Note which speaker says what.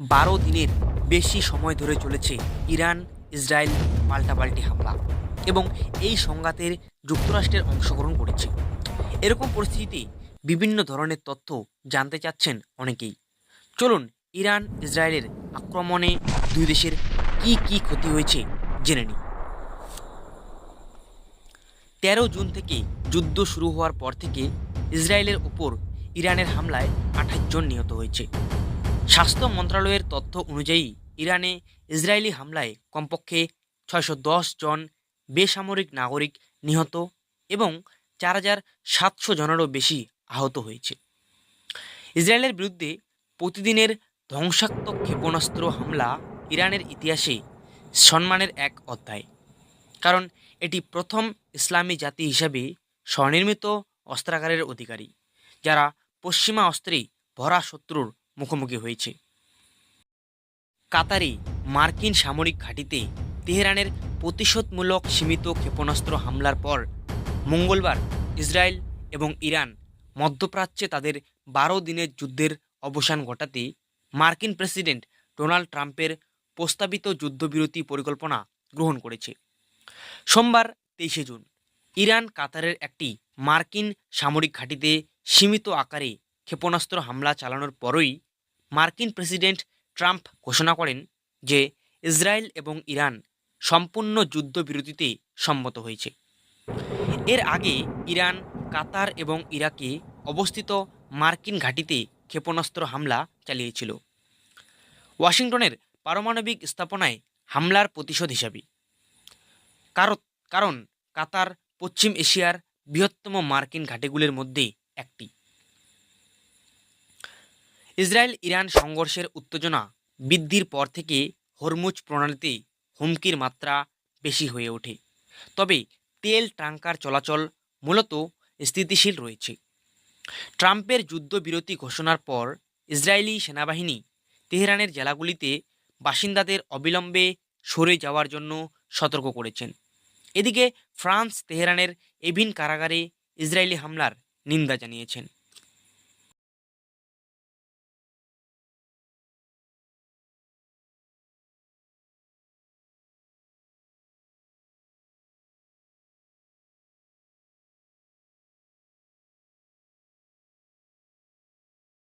Speaker 1: বারো দিনের বেশি সময় ধরে চলেছে ইরান, ইসরায়েল, পাল্টাপাল্টি হামলা এবং এই সংঘাতের যুক্তরাষ্ট্রের অংশগ্রহণ করেছে। এরকম পরিস্থিতিতে বিভিন্ন ধরনের তথ্য জানতে চাচ্ছেন অনেকেই। চলুন ইরান, ইসরায়েলের আক্রমণে দুই দেশের কি কি ক্ষতি হয়েছে জেনে নিই। তেরো জুন থেকে যুদ্ধ শুরু হওয়ার পর থেকে ইসরায়েলের ওপর ইরানের হামলায় আঠাশ জন নিহত হয়েছে। স্বাস্থ্য মন্ত্রণালয়ের তথ্য অনুযায়ী, ইরানে ইসরায়েলি হামলায় কমপক্ষে ছয়শো দশ জন বেসামরিক নাগরিক নিহত এবং চার হাজার সাতশো জনেরও বেশি আহত হয়েছে। ইসরায়েলের বিরুদ্ধে প্রতিদিনের ধ্বংসাত্মক ক্ষেপণাস্ত্র হামলা ইরানের ইতিহাসে সম্মানের এক অধ্যায়। কারণ এটি প্রথম ইসলামী জাতি হিসাবে স্বনির্মিত অস্ত্রাগারের অধিকারী, যারা পশ্চিমা অস্ত্রে ভরা শত্রুর মুখোমুখি হয়েছে। কাতারে মার্কিন সামরিক ঘাঁটিতে তেহরানের প্রতিশোধমূলক সীমিত ক্ষেপণাস্ত্র হামলার পর মঙ্গলবার ইসরায়েল এবং ইরান মধ্যপ্রাচ্যে তাদের বারো দিনের যুদ্ধের অবসান ঘটাতে মার্কিন প্রেসিডেন্ট ডোনাল্ড ট্রাম্পের প্রস্তাবিত যুদ্ধবিরতি পরিকল্পনা গ্রহণ করেছে। সোমবার তেইশে জুন ইরান কাতারের একটি মার্কিন সামরিক ঘাঁটিতে সীমিত আকারে ক্ষেপণাস্ত্র হামলা চালানোর পরই মার্কিন প্রেসিডেন্ট ট্রাম্প ঘোষণা করেন যে ইসরায়েল এবং ইরান সম্পূর্ণ যুদ্ধবিরতিতে সম্মত হয়েছে। এর আগে ইরান, কাতার এবং ইরাকে অবস্থিত মার্কিন ঘাঁটিতে ক্ষেপণাস্ত্র হামলা চালিয়েছিল। ওয়াশিংটনের পারমাণবিক স্থাপনায় হামলার প্রতিশোধ হিসাবে। কারণ কাতার, পশ্চিম এশিয়ার বৃহত্তম মার্কিন ঘাঁটিগুলির মধ্যে একটি। ইসরায়েল ইরান সংঘর্ষের উত্তেজনা বৃদ্ধির পর থেকে হরমুজ প্রণালীতে হুমকির মাত্রা বেশি হয়ে ওঠে। তবে তেল ট্যাঙ্কার চলাচল মূলত স্থিতিশীল রয়েছে। ট্রাম্পের যুদ্ধবিরতি ঘোষণার পর ইসরায়েলি সেনাবাহিনী তেহরানের জেলাগুলিতে বাসিন্দাদের অবিলম্বে সরে যাওয়ার জন্য সতর্ক করেছেন। এদিকে ফ্রান্স তেহরানের এভিন কারাগারে ইসরায়েলি হামলার নিন্দা জানিয়েছেন।